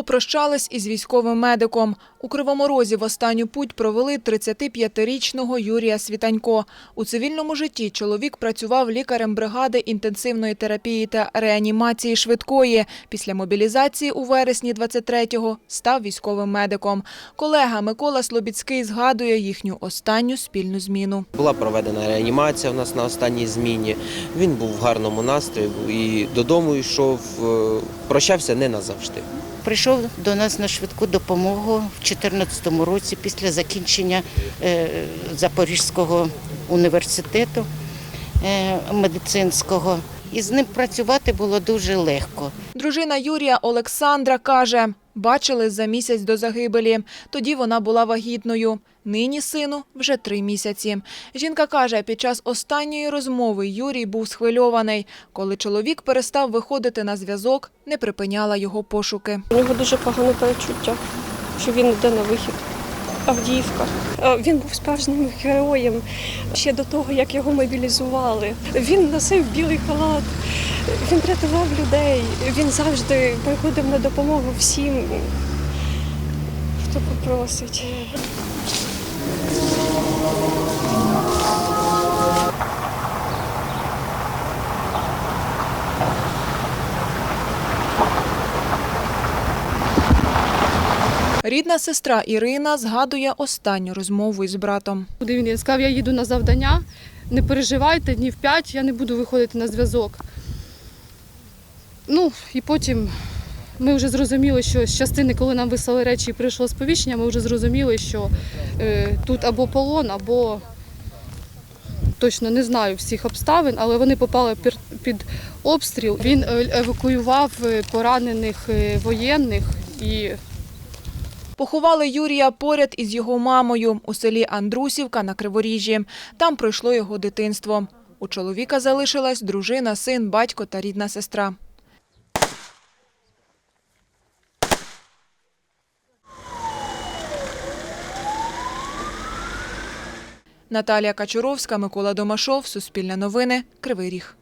Попрощались із військовим медиком. У Кривому Розі в останню путь провели 35-річного Юрія Світанько. У цивільному житті чоловік працював лікарем бригади інтенсивної терапії та реанімації швидкої. Після мобілізації у вересні 23-го став військовим медиком. Колега Микола Слобідський згадує їхню останню спільну зміну. Була проведена реанімація у нас на останній зміні. Він був в гарному настрої і додому йшов, е, прощався не назавжди. Прийшов до нас на швидку допомогу в 2014 році після закінчення е, Запорізького університету е, медицинського. І з ним працювати було дуже легко. Дружина Юрія Олександра каже, бачили за місяць до загибелі. Тоді вона була вагітною. Нині сину вже три місяці. Жінка каже, під час останньої розмови Юрій був схвильований. Коли чоловік перестав виходити на зв'язок, не припиняла його пошуки. У нього дуже погане перечуття, що він йде на вихід. Авдіївка. Е, Він був справжнім героєм ще до того, як його мобілізували. Він носив білий халат, він рятував людей, він завжди приходив на допомогу всім, хто попросить. Рідна сестра Ірина згадує останню розмову із братом. Куди він? Сказав, я їду на завдання, не переживайте, днів п'ять я не буду виходити на зв'язок. Ну, і потім ми вже зрозуміли, що з частини, коли нам вислали речі і прийшло сповіщення, ми вже зрозуміли, що е, тут або полон, або точно не знаю всіх обставин, але вони попали під обстріл. Він е, евакуював е, поранених е, воєнних і Поховали Юрія поряд із його мамою у селі Андрусівка на Криворіжжі. Там пройшло його дитинство. У чоловіка залишилась дружина, син, батько та рідна сестра. Наталія Качуровська, Микола Домашов, Суспільне новини, Кривий Ріг.